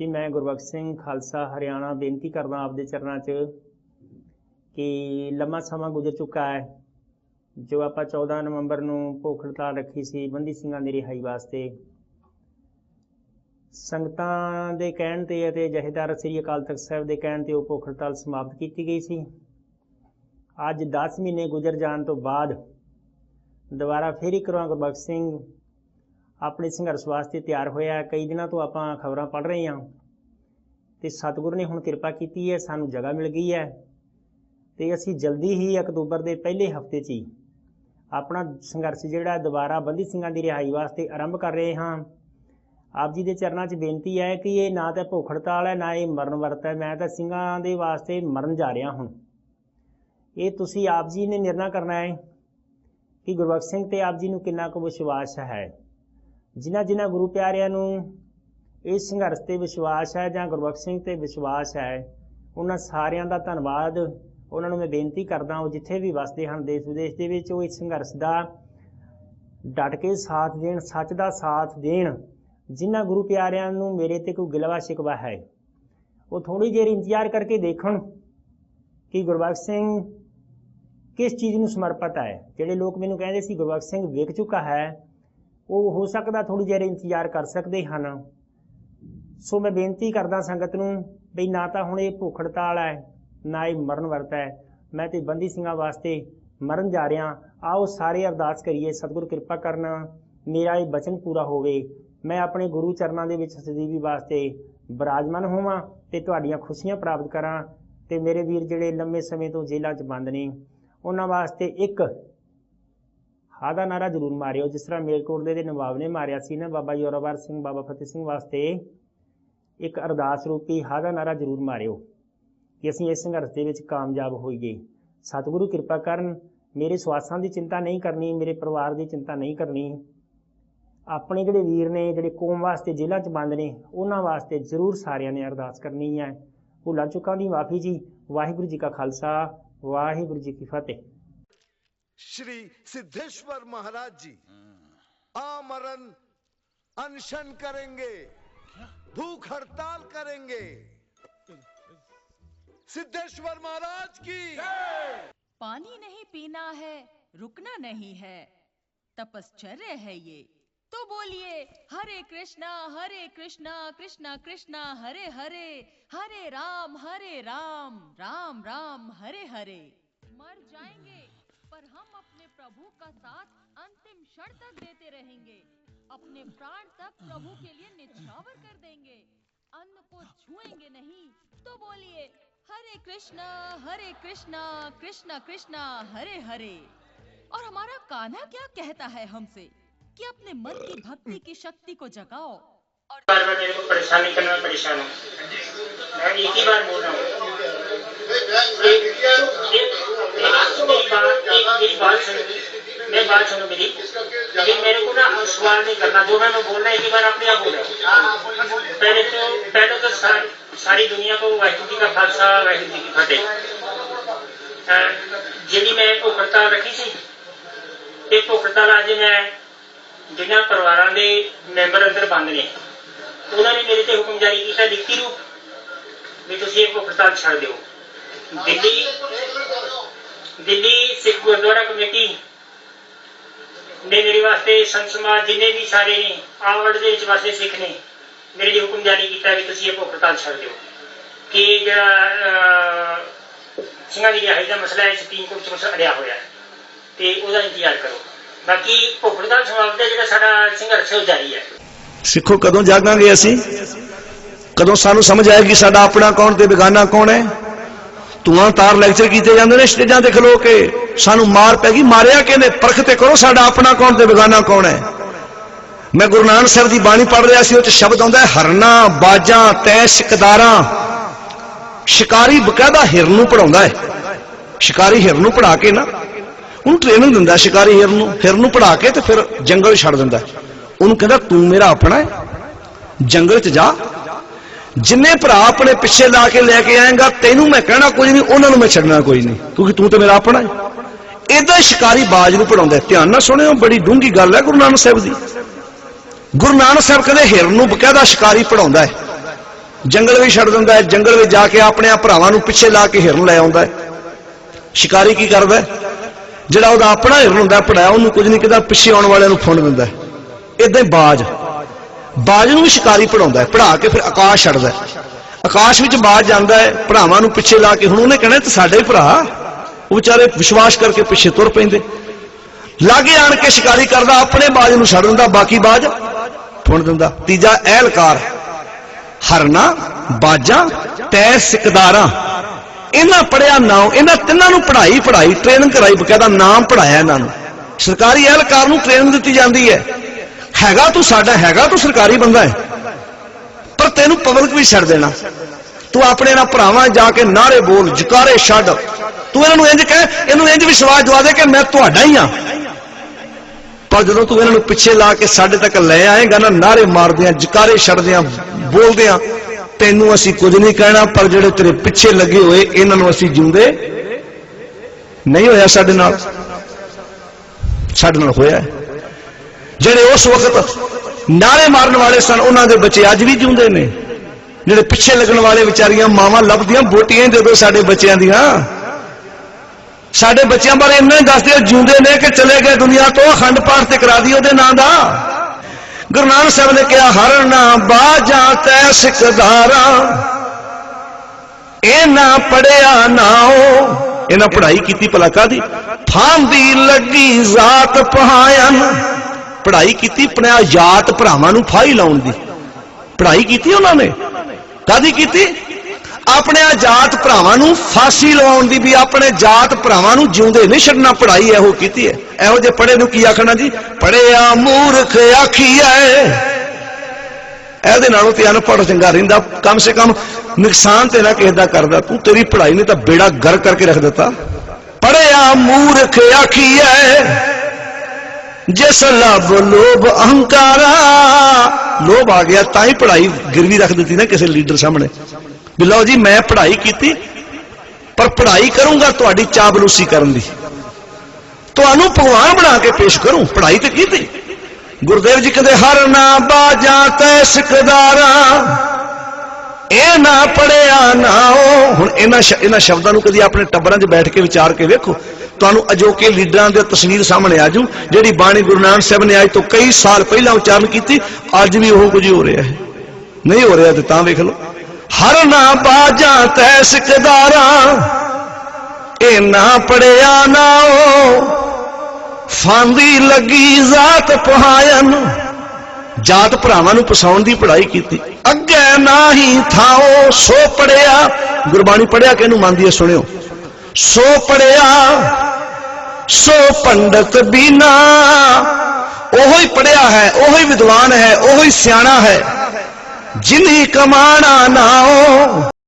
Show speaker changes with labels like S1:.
S1: ਜੀ, ਮੈਂ ਗੁਰਬਖਸ਼ ਸਿੰਘ ਖਾਲਸਾ ਹਰਿਆਣਾ ਬੇਨਤੀ ਕਰਦਾ ਆਪਦੇ ਚਰਨਾਂ 'ਚ ਕਿ ਲੰਮਾ ਸਮਾਂ ਗੁਜ਼ਰ ਚੁੱਕਾ ਹੈ, ਜੋ ਆਪਾਂ 14 ਨਵੰਬਰ ਨੂੰ ਭੁੱਖ ਹੜਤਾਲ ਰੱਖੀ ਸੀ, ਬੰਦੀ ਸਿੰਘਾਂ ਦੀ ਰਿਹਾਈ ਵਾਸਤੇ। ਸੰਗਤਾਂ ਦੇ ਕਹਿਣ ਤੇ ਅਤੇ ਜਥੇਦਾਰ ਸ੍ਰੀ ਅਕਾਲ ਤਖਤ ਸਾਹਿਬ ਦੇ ਕਹਿਣ ਤੇ ਉਹ ਭੁੱਖ ਹੜਤਾਲ ਸਮਾਪਤ ਕੀਤੀ ਗਈ ਸੀ। ਅੱਜ 10 ਮਹੀਨੇ ਗੁਜ਼ਰ ਜਾਣ ਤੋਂ ਬਾਅਦ ਦੁਬਾਰਾ ਫੇਰ ਇੱਕ ਵਾਰ ਗੁਰਬਖਸ਼ ਸਿੰਘ ਆਪਣੇ ਸੰਘਰਸ਼ ਵਾਸਤੇ ਤਿਆਰ ਹੋਇਆ। ਕਈ ਦਿਨਾਂ ਤੋਂ ਆਪਾਂ ਖਬਰਾਂ ਪੜ੍ਹ ਰਹੇ ਹਾਂ ਤੇ ਸਤਿਗੁਰੂ ਨੇ ਹੁਣ ਕਿਰਪਾ ਕੀਤੀ ਹੈ, ਸਾਨੂੰ ਜਗ੍ਹਾ ਮਿਲ ਗਈ ਹੈ ਤੇ ਅਸੀਂ ਜਲਦੀ ਹੀ ਅਕਤੂਬਰ ਦੇ ਪਹਿਲੇ ਹਫ਼ਤੇ 'ਚ ਹੀ ਆਪਣਾ ਸੰਘਰਸ਼ ਜਿਹੜਾ ਦੁਬਾਰਾ ਬੰਦੀ ਸਿੰਘਾਂ ਦੀ ਰਿਹਾਈ ਵਾਸਤੇ ਆਰੰਭ ਕਰ ਰਹੇ ਹਾਂ। ਆਪ ਜੀ ਦੇ ਚਰਨਾਂ 'ਚ ਬੇਨਤੀ ਹੈ ਕਿ ਇਹ ਨਾ ਤਾਂ ਭੁੱਖ ਹੜਤਾਲ ਹੈ, ਨਾ ਇਹ ਮਰਨ ਵਰਤ ਹੈ। ਮੈਂ ਤਾਂ ਸਿੰਘਾਂ ਦੇ ਵਾਸਤੇ ਮਰਨ ਜਾ ਰਿਹਾ ਹੁਣ। ਇਹ ਤੁਸੀਂ ਆਪ ਜੀ ਨੇ ਨਿਰਣਾ ਕਰਨਾ ਹੈ ਕਿ ਗੁਰਬਖਸ਼ ਸਿੰਘ ਤੇ ਆਪ ਜੀ ਨੂੰ ਕਿੰਨਾ ਕੁ ਵਿਸ਼ਵਾਸ ਹੈ? ਜਿਨ੍ਹਾਂ ਜਿਨ੍ਹਾਂ ਗੁਰੂ ਪਿਆਰਿਆਂ ਨੂੰ ਇਸ ਸੰਘਰਸ਼ ਤੇ ਵਿਸ਼ਵਾਸ ਹੈ ਜਾਂ ਗੁਰਬਖਸ਼ ਸਿੰਘ ਤੇ ਵਿਸ਼ਵਾਸ ਹੈ, ਉਹਨਾਂ ਸਾਰਿਆਂ ਦਾ ਧੰਨਵਾਦ। ਉਹਨਾਂ ਨੂੰ ਮੈਂ ਬੇਨਤੀ ਕਰਦਾ ਉਹ ਜਿੱਥੇ ਵੀ ਵਸਦੇ ਹਨ ਦੇਸ਼ ਵਿਦੇਸ਼ ਦੇ ਵਿੱਚ, ਉਹ ਇਸ ਸੰਘਰਸ਼ ਦਾ ਡਟ ਕੇ ਸਾਥ ਦੇਣ, ਸੱਚ ਦਾ ਸਾਥ ਦੇਣ, ਜਿਨ੍ਹਾਂ ਗੁਰੂ ਪਿਆਰਿਆਂ ਨੂੰ ਮੇਰੇ ਤੇ ਕੋਈ ਗਿਲਵਾ ਸ਼ਿਕਵਾ ਹੈ। ਉਹ ਥੋੜੀ ਦੇਰ ਇੰਤਜ਼ਾਰ ਕਰਕੇ ਦੇਖਣ ਕਿ ਗੁਰਬਖਸ਼ ਸਿੰਘ ਕਿਸ ਚੀਜ਼ ਨੂੰ ਸਮਰਪਿਤ ਹੈ। ਜਿਹੜੇ ਲੋਕ ਮੈਨੂੰ ਕਹਿੰਦੇ ਸੀ, ਗੁਰਬਖਸ਼ ਸਿੰਘ ਵਿਕ ਚੁੱਕਾ ਹੈ ਉਹ ਹੋ ਸਕਦਾ ਥੋੜੀ ਦੇਰ ਇੰਤਜ਼ਾਰ ਕਰ ਸਕਦੇ ਹਨ ਸੋ ਮੈਂ ਬੇਨਤੀ ਕਰਦਾ ਸੰਗਤ ਨੂੰ ਵੀ ਨਾ ਤਾਂ ਹੁਣ ਇਹ ਭੁੱਖ ਹੜਤਾਲ ਹੈ, ਨਾ ਇਹ ਮਰਨ ਵਰਤ ਹੈ। ਮੈਂ ਤੇ ਬੰਦੀ ਸਿੰਘਾਂ ਵਾਸਤੇ ਮਰਨ ਜਾ ਰਿਹਾ। ਆਓ ਸਾਰੇ ਅਰਦਾਸ ਕਰੀਏ, ਸਤਿਗੁਰ ਕਿਰਪਾ ਕਰਨਾ, ਮੇਰਾ ਇਹ ਬਚਨ ਪੂਰਾ ਹੋਵੇ। ਮੈਂ ਆਪਣੇ ਗੁਰੂ ਚਰਨਾਂ ਦੇ ਵਿੱਚ ਸਦੀਵੀ ਵਾਸਤੇ ਬਿਰਾਜਮਾਨ ਹੋਵਾਂ ਤੇ ਤੁਹਾਡੀਆਂ ਖੁਸ਼ੀਆਂ ਪ੍ਰਾਪਤ ਕਰਾਂ ਤੇ ਮੇਰੇ ਵੀਰ ਜਿਹੜੇ ਲੰਮੇ ਸਮੇਂ ਤੋਂ ਜੇਲ੍ਹਾਂ 'ਚ ਬੰਦ ਨੇ, ਉਹਨਾਂ ਵਾਸਤੇ ਇੱਕ ਹਾਂ ਦਾ ਨਾਰਾ ਜ਼ਰੂਰ ਮਾਰਿਓ, ਜਿਸ ਤਰ੍ਹਾਂ ਮੇਲਕੋਟਲੇ ਦੇ ਨਵਾਬ ਨੇ ਮਾਰਿਆ ਸੀ ਨਾ, ਬਾਬਾ ਯੋਰਾਵਰ ਸਿੰਘ, ਬਾਬਾ ਫਤਿਹ ਸਿੰਘ ਵਾਸਤੇ ਇੱਕ ਅਰਦਾਸ ਰੂਪੀ ਹਾਂ ਦਾ ਨਾਰਾ ਜ਼ਰੂਰ ਮਾਰਿਓ ਕਿ ਅਸੀਂ ਇਸ ਸੰਘਰਸ਼ ਦੇ ਵਿੱਚ ਕਾਮਯਾਬ ਹੋਈਏ। ਸਤਿਗੁਰੂ ਕਿਰਪਾ ਕਰਨ, ਮੇਰੇ ਸਵਾਸਾਂ ਦੀ ਚਿੰਤਾ ਨਹੀਂ ਕਰਨੀ, ਮੇਰੇ ਪਰਿਵਾਰ ਦੀ ਚਿੰਤਾ ਨਹੀਂ ਕਰਨੀ। ਆਪਣੇ ਜਿਹੜੇ ਵੀਰ ਨੇ, ਜਿਹੜੇ ਕੌਮ ਵਾਸਤੇ ਜੇਲ੍ਹਾਂ 'ਚ ਬੰਦ ਨੇ, ਉਹਨਾਂ ਵਾਸਤੇ ਜ਼ਰੂਰ ਸਾਰਿਆਂ ਨੇ ਅਰਦਾਸ ਕਰਨੀ ਹੈ। ਭੁੱਲਾਂ ਚੁੱਕਾਂ ਦੀ ਮਾਫੀ ਜੀ। ਵਾਹਿਗੁਰੂ ਜੀ ਕਾ ਖਾਲਸਾ, ਵਾਹਿਗੁਰੂ ਜੀ ਕੀ ਫਤਿਹ।
S2: شری سدھیشور مہاراج جی ہاں۔ آمرن انشن
S3: کریں گے بھوک ہڑتال کریں گے۔ سدھیشور مہاراج کی۔ پانی نہیں پینا ہے رکنا نہیں ہے۔ تپسچرے ہے یہ۔ تو بولیے ہرے کرشنا ہرے کرشنا کرشنا کرشنا ہرے ہرے ہرے رام ہرے رام رام رام ہرے ہرے۔ مر جائیں گے۔ پر ہم اپنے پربھو کا ساتھ انتم شر تک دیتے رہیں گے اپنے پران تک پربھو کے لیے نچھاور کر دیں گے ان کو چھوئیں گے نہیں تو بولیے ہرے کرشنا ہرے کرشنا کرشنا کرشنا ہرے ہرے اور ہمارا کانا کیا
S1: کہتا ہے ہم سے کہ اپنے من کی بھکتی کی شکتی کو جگاؤ اور بار بار میرے کو پریشانی کرنا میں پریشان ہوں میں सुनो मेरी बात सुनो मेरी ये मेरे को ना सवाल नहीं करना जो मैं मैं बोल रहा एक ही बार अपने आप बोल रहा हूँ पहले तो पहले तो सारी, सारी दुनिया को वाहिगुरू जी का खालसा वाहिगुरू जी की फतेह ਅਹ ਜਿਹੜੀ ਮੈਂ ਭੁੱਖ ਹੜਤਾਲ ਰੱਖੀ ਸੀ ਇਹ ਭੁੱਖ ਹੜਤਾਲ ਅੱਜ ਮੈਂ ਜਿਨ੍ਹਾਂ ਪਰਿਵਾਰਾਂ ਦੇ ਮੈਂਬਰ ਅੰਦਰ ਬੰਦ ਨੇ ਉਹਨਾਂ ਨੇ ਮੇਰੇ ਤੇ ਹੁਕਮ ਜਾਰੀ ਕੀਤਾ ਲਿਖਤੀ ਰੂਪ ਵੀ ਤੁਸੀਂ ਇਹ ਭੁੱਖ ਹੜਤਾਲ ਛੱਡ ਦਿਓ ਦਿੱਲੀ ਦਿੱਲੀ ਸਿੱਖ ਗੁਰਦੁਆਰਾ ਕਮੇਟੀ ਨੇ ਮੇਰੇ ਵਾਸਤੇ ਸੰਤ ਸਮਾਜ ਜਿੰਨੇ ਵੀ ਸਾਰੇ ਨੇ ਦੇ ਵਿੱਚ ਵਾਸਤੇ ਸਿੱਖ ਨੇ, ਮੇਰੇ ਲਈ ਹੁਕਮ ਜਾਰੀ ਕੀਤਾ ਵੀ ਤੁਸੀਂ ਇਹ ਭੁੱਖ ਹੜਤਾਲ ਛੱਡ ਦਿਓ। ਕਿ ਜਿਹੜਾ ਸਿੰਘਾਂ ਦੀ ਰਿਹਾਈ ਦਾ ਮਸਲਾ ਹੈ, ਸੁਪਰੀਮ ਕੋਰਟ ਚ ਅੜਿਆ ਹੋਇਆ ਹੈ, ਤੇ ਉਹਦਾ ਇੰਤਜ਼ਾਰ ਕਰੋ। ਬਾਕੀ ਭੁੱਖ ਹੜਤਾਲ ਸਮਾਪਤ ਹੈ, ਜਿਹੜਾ ਸਾਡਾ ਸੰਘਰਸ਼ ਹੈ ਜਾਰੀ ਹੈ।
S4: ਸਿੱਖੋ, ਕਦੋਂ ਜਾਗਾਂਗੇ ਅਸੀਂ? ਕਦੋਂ ਸਾਨੂੰ ਸਮਝ ਆਏਗੀ ਸਾਡਾ ਆਪਣਾ ਕੌਣ ਤੇ ਬੇਗਾਨਾ ਕੌਣ ਹੈ? ਧੂਆਂ ਤਾਰ ਲੈਕਚਰ ਕੀਤੇ ਜਾਂਦੇ ਨੇ ਸਟੇਜਾਂ ਤੇ ਖਲੋ ਕੇ। ਸਾਨੂੰ ਮਾਰ ਪੈ ਗਈ। ਮਾਰਿਆ ਕਿਹਨੇ? ਪਰਖ ਤੇ ਕਰੋ ਸਾਡਾ ਆਪਣਾ ਕੌਣ ਤੇ ਬੇਗਾਨਾ ਕੌਣ ਹੈ? ਮੈਂ ਗੁਰੂ ਨਾਨਕ ਸਾਹਿਬ ਦੀ ਬਾਣੀ ਪੜ੍ਹ ਰਿਹਾ ਸੀ, ਉਹ ਚ ਸ਼ਬਦ ਆਉਂਦਾ ਹੈ, ਹਰਨਾ, ਬਾਜਾਂ ਤੈ ਸ਼ਿਕਦਾਰਾਂ। ਸ਼ਿਕਾਰੀ ਬਕਾਇਦਾ ਹਿਰਨ ਨੂੰ ਪੜਾਉਂਦਾ ਹੈ। ਸ਼ਿਕਾਰੀ ਹਿਰਨ ਨੂੰ ਪੜਾ ਕੇ ਨਾ, ਉਹਨੂੰ ਟ੍ਰੇਨਿੰਗ ਦਿੰਦਾ ਸ਼ਿਕਾਰੀ ਹਿਰਨ ਨੂੰ। ਹਿਰਨ ਨੂੰ ਪੜਾ ਕੇ ਤੇ ਫਿਰ ਜੰਗਲ ਛੱਡ ਦਿੰਦਾ ਉਹਨੂੰ ਕਹਿੰਦਾ, ਤੂੰ ਮੇਰਾ ਆਪਣਾ ਹੈ। ਜੰਗਲ 'ਚ ਜਾ ਜਿੰਨੇ ਭਰਾ ਆਪਣੇ ਪਿੱਛੇ ਲਾ ਕੇ ਲੈ ਕੇ ਆਏਗਾ, ਤੈਨੂੰ ਮੈਂ ਕਹਿਣਾ ਕੋਈ ਨਹੀਂ, ਉਹਨਾਂ ਨੂੰ ਮੈਂ ਛੱਡਣਾ ਕੋਈ ਨਹੀਂ। ਕਿਉਂਕਿ ਤੂੰ ਤੇ ਮੇਰਾ ਆਪਣਾ ਹੈ। ਇਦਾਂ ਸ਼ਿਕਾਰੀ ਬਾਜ ਨੂੰ ਪੜਾਉਂਦਾ ਧਿਆਨ ਨਾਲ ਸੁਣਿਓ, ਬੜੀ ਡੂੰਗੀ ਗੱਲ ਹੈ ਗੁਰੂ ਨਾਨਕ ਸਾਹਿਬ ਦੀ। ਗੁਰੂ ਨਾਨਕ ਸਾਹਿਬ ਕਹਿੰਦੇ ਹਿਰਨ ਨੂੰ ਬਕਾਇਦਾ ਸ਼ਿਕਾਰੀ ਪੜਾਉਂਦਾ ਹੈ। ਜੰਗਲ ਵੀ ਛੱਡ ਦਿੰਦਾ ਹੈ, ਜੰਗਲ ਵਿੱਚ ਜਾ ਕੇ ਆਪਣੇ ਆ ਭਰਾਵਾਂ ਨੂੰ ਪਿੱਛੇ ਲਾ ਕੇ ਹਿਰਨ ਲੈ ਆਉਂਦਾ ਹੈ। ਸ਼ਿਕਾਰੀ ਕੀ ਕਰਦਾ ਜਿਹੜਾ ਉਹਦਾ ਆਪਣਾ ਹਿਰਨ ਹੁੰਦਾ ਪੜਾਇਆ ਉਹਨੂੰ ਕੁਝ ਨਹੀਂ ਕਿਦਾ ਪਿੱਛੇ ਆਉਣ ਵਾਲਿਆਂ ਨੂੰ ਫੁੰਡ ਦਿੰਦਾ ਇਦਾਂ ਹੀ ਬਾਜ। ਬਾਜ ਨੂੰ ਵੀ ਸ਼ਿਕਾਰੀ ਪੜਾਉਂਦਾ ਹੈ ਪੜਾ ਕੇ ਫਿਰ ਆਕਾਸ਼ ਛੱਡਦਾ ਹੈ। ਆਕਾਸ਼ ਵਿੱਚ ਬਾਜ ਜਾਂਦਾ ਹੈ, ਭਰਾਵਾਂ ਨੂੰ ਪਿੱਛੇ ਲਾ ਕੇ ਹੁਣ ਉਹਨੇ ਕਹਿਣਾ ਇਹ ਸਾਡੇ ਹੀ ਭਰਾ, ਉਹ ਵਿਚਾਰੇ ਵਿਸ਼ਵਾਸ ਕਰਕੇ ਪਿੱਛੇ ਤੁਰ ਪੈਂਦੇ। ਲਾਗੇ ਆਣ ਕੇ ਸ਼ਿਕਾਰੀ ਕਰਦਾ, ਆਪਣੇ ਬਾਜ ਨੂੰ ਛੱਡ ਦਿੰਦਾ, ਬਾਕੀ ਬਾਜ ਫੁੰਡ ਦਿੰਦਾ। ਤੀਜਾ ਅਹਿਲਕਾਰ ਹਰਨਾ, ਬਾਜਾਂ ਤੈ ਸਿਕਦਾਰਾਂ। ਇਹਨਾਂ ਪੜਿਆ ਨਾਮ ਇਹਨਾਂ ਤਿੰਨਾਂ ਨੂੰ ਪੜ੍ਹਾਈ ਪੜ੍ਹਾਈ ਟ੍ਰੇਨਿੰਗ ਕਰਾਈ ਬਕਾਇਦਾ ਨਾਮ ਪੜਾਇਆ ਇਹਨਾਂ ਨੂੰ। ਸਰਕਾਰੀ ਅਹਿਲਕਾਰ ਨੂੰ ਟ੍ਰੇਨਿੰਗ ਦਿੱਤੀ ਜਾਂਦੀ ਹੈ। ਹੈਗਾ, ਤੂੰ ਸਾਡਾ ਹੈਗਾ, ਤੂੰ ਸਰਕਾਰੀ ਬੰਦਾ ਹੈ। ਪਰ ਤੈਨੂੰ ਪਬਲਿਕ ਵੀ ਛੱਡ ਦੇਣਾ। ਤੂੰ ਆਪਣੇ ਨਾਲ ਭਰਾਵਾਂ ਜਾ ਕੇ ਨਾਰੇ ਬੋਲ, ਜਕਾਰੇ ਛੱਡ। ਤੂੰ ਇਹਨਾਂ ਨੂੰ ਇੰਜ ਕਹਿ, ਇਹਨੂੰ ਇੰਜ ਵਿਸ਼ਵਾਸ ਦਵਾ ਦੇ ਕਿ ਮੈਂ ਤੁਹਾਡਾ ਹੀ ਆ ਪਰ ਜਦੋਂ ਤੂੰ ਇਹਨਾਂ ਨੂੰ ਪਿੱਛੇ ਲਾ ਕੇ ਸਾਡੇ ਤੱਕ ਲੈ ਆਏਗਾ ਨਾ, ਨਾਰੇ ਮਾਰਦਿਆਂ, ਜਕਾਰੇ ਛੱਡਦਿਆਂ, ਬੋਲਦਿਆਂ, ਤੈਨੂੰ ਅਸੀਂ ਕੁਝ ਨਹੀਂ ਕਹਿਣਾ, ਪਰ ਜਿਹੜੇ ਤੇਰੇ ਪਿੱਛੇ ਲੱਗੇ ਹੋਏ, ਇਹਨਾਂ ਨੂੰ ਅਸੀਂ ਜਿਉਂਦੇ ਨਹੀਂ ਹੋਇਆ ਸਾਡੇ ਨਾਲ। ਸਾਡੇ ਨਾਲ ਹੋਇਆ ਹੈ। ਜਿਹੜੇ ਉਸ ਵਕਤ ਨਾਰੇ ਮਾਰਨ ਵਾਲੇ ਸਨ ਉਹਨਾਂ ਦੇ ਬੱਚੇ ਅੱਜ ਵੀ ਜਿਉਂਦੇ ਨੇ ਜਿਹੜੇ ਪਿੱਛੇ ਲੱਗਣ ਵਾਲੇ ਵਿਚਾਰੀਆਂ ਮਾਵਾਂ ਲੱਭਦੀਆਂ ਬੋਟੀਆਂ ਹੀ ਦੇ ਦਿਓ ਸਾਡੇ ਬੱਚਿਆਂ ਦੀਆਂ ਸਾਡੇ ਬੱਚਿਆਂ ਬਾਰੇ ਇੰਨਾ ਹੀ ਦੱਸਦੇ ਆ, ਜਿਉਂਦੇ ਨੇ ਕਿ ਚਲੇ ਗਏ ਦੁਨੀਆ ਤੋਂ ਅਖੰਡ ਪਾਠ ਤੇ ਕਰਾ ਦੀ ਉਹਦੇ ਨਾਂ ਦਾ ਗੁਰੂ ਨਾਨਕ ਸਾਹਿਬ ਨੇ ਕਿਹਾ ਹਰ ਨਾ ਬਾਜਾਂ ਤੈ ਸਿਕਦਾਰਾਂ ਇਹ ਨਾ ਪੜਿਆ ਨਾਓ ਇਹਨਾਂ ਪੜ੍ਹਾਈ ਕੀਤੀ ਭਲਾ ਕਾਦੀ ਫਾਂਦੀ ਲੱਗੀ ਜ਼ਾਤ ਪਹਾਇਨ ਪੜ੍ਹਾਈ ਕੀਤੀ ਪਣਿਆ ਜਾਤ ਭਰਾਵਾਂ ਨੂੰ ਫਾਈ ਲਾਉਣ ਦੀ। ਪੜ੍ਹਾਈ ਕੀਤੀ ਉਹਨਾਂ ਨੇ? ਕਾਦੀ ਕੀਤੀ? ਆਪਣੇ ਆ ਭਰਾਵਾਂ ਨੂੰ ਫਾਂਸੀ ਲਵਾਉਣ ਦੀ ਵੀ ਆਪਣੇ ਜਾਤ ਭਰਾਵਾਂ ਨੂੰ ਜਿਉਂਦੇ ਨਹੀਂ ਛੱਡਣਾ, ਪੜ੍ਹਾਈ ਇਹੋ ਕੀਤੀ ਹੈ। ਇਹੋ ਜੇ ਪੜ੍ਹੇ ਨੂੰ ਕੀ ਆਖਣਾ ਜੀ? ਪੜਿਆ ਮੂਰਖ ਆਖੀਐ ਇਹਦੇ ਨਾਲੋਂ ਤੇ ਅਨਪੜ੍ਹ ਚੰਗਾ ਰਹਿੰਦਾ, ਕਮ ਸੇ ਕਮ ਨੁਕਸਾਨ ਤੇ ਨਾ ਕਿਸੇ ਦਾ ਕਰਦਾ। ਤੂੰ ਤੇਰੀ ਪੜ੍ਹਾਈ ਨੇ ਤਾਂ ਬੇੜਾ ਗਰ ਕਰਕੇ ਰੱਖ ਦਿੱਤਾ। ਪੜਿਆ ਮੂਰਖ ਆਖੀਐ ਜਿਸ ਲਬ ਲੋਭ ਅਹੰਕਾਰਾ, ਲੋਭ ਆ ਗਿਆ, ਤਾਂ ਹੀ ਪੜ੍ਹਾਈ ਗਿਰਵੀ ਰੱਖ ਦਿੱਤੀ ਨਾ ਕਿਸੇ ਲੀਡਰ ਸਾਹਮਣੇ। ਵੀ ਲਓ ਜੀ, ਮੈਂ ਪੜ੍ਹਾਈ ਕੀਤੀ, ਪਰ ਪੜ੍ਹਾਈ ਕਰੂੰਗਾ ਤੁਹਾਡੀ ਚਾਬਲੂਸੀ ਕਰਨ ਦੀ। ਤੁਹਾਨੂੰ ਭਗਵਾਨ ਬਣਾ ਕੇ ਪੇਸ਼ ਕਰੂੰ, ਪੜ੍ਹਾਈ ਤੇ ਕੀਤੀ। ਗੁਰਦੇਵ ਜੀ ਕਹਿੰਦੇ, ਹਰ ਨਾ ਬਾਜਾ ਤੈ ਸਿਕਦਾਰਾਂ, ਇਹ ਨਾ ਪੜਿਆ ਨਾ ਉਹ ਹੁਣ ਇਹਨਾਂ ਇਹਨਾਂ ਸ਼ਬਦਾਂ ਨੂੰ ਕਦੀ ਆਪਣੇ ਟੱਬਰਾਂ 'ਚ ਬੈਠ ਕੇ ਵਿਚਾਰ ਕੇ ਵੇਖੋ। ਤੁਹਾਨੂੰ ਅਜੋਕੇ ਲੀਡਰਾਂ ਦੀ ਤਸਵੀਰ ਸਾਹਮਣੇ ਆਜੂ ਜਿਹੜੀ ਬਾਣੀ ਗੁਰੂ ਨਾਨਕ ਸਾਹਿਬ ਨੇ ਅੱਜ ਤੋਂ ਕਈ ਸਾਲ ਪਹਿਲਾਂ ਉਚਾਰਨ ਕੀਤੀ, ਅੱਜ ਵੀ ਉਹ ਕੁਝ ਹੀ ਹੋ ਰਿਹਾ ਹੈ। ਨਹੀਂ ਹੋ ਰਿਹਾ ਤੇ ਤਾਂ ਵੇਖ ਲਓ। ਹਰ ਨਾ ਬਾਜਾਂ ਤੈ ਸਿਕਦਾਰਾਂ ਇਹ ਨਾ ਪੜਿਆ ਨਾ ਉਹ ਫਾਂਦੀ ਲੱਗੀ ਜ਼ਾਤ ਪਹਾਇਨ। ਜਾਤ ਭਰਾਵਾਂ ਨੂੰ ਪਸਾਉਣ ਦੀ ਪੜ੍ਹਾਈ ਕੀਤੀ। ਅੱਗੇ ਨਾਹੀ ਥਾਓ, ਸੋ ਪੜਿਆ। ਗੁਰਬਾਣੀ ਪੜਿਆ ਕਿ ਇਹਨੂੰ ਮੰਨਦੀ ਹੈ ਸੁਣਿਓ। ਸੋ ਪੜਿਆ ਸੋ ਪੰਡਤ ਬੀਨਾ। ਉਹੋ ਹੀ ਪੜਿਆ ਹੈ, ਉਹੋ ਹੀ ਵਿਦਵਾਨ ਹੈ, ਉਹੋ ਹੀ ਸਿਆਣਾ ਹੈ। ਜਿਨੀ ਕਮਾਣਾ ਨਾਓ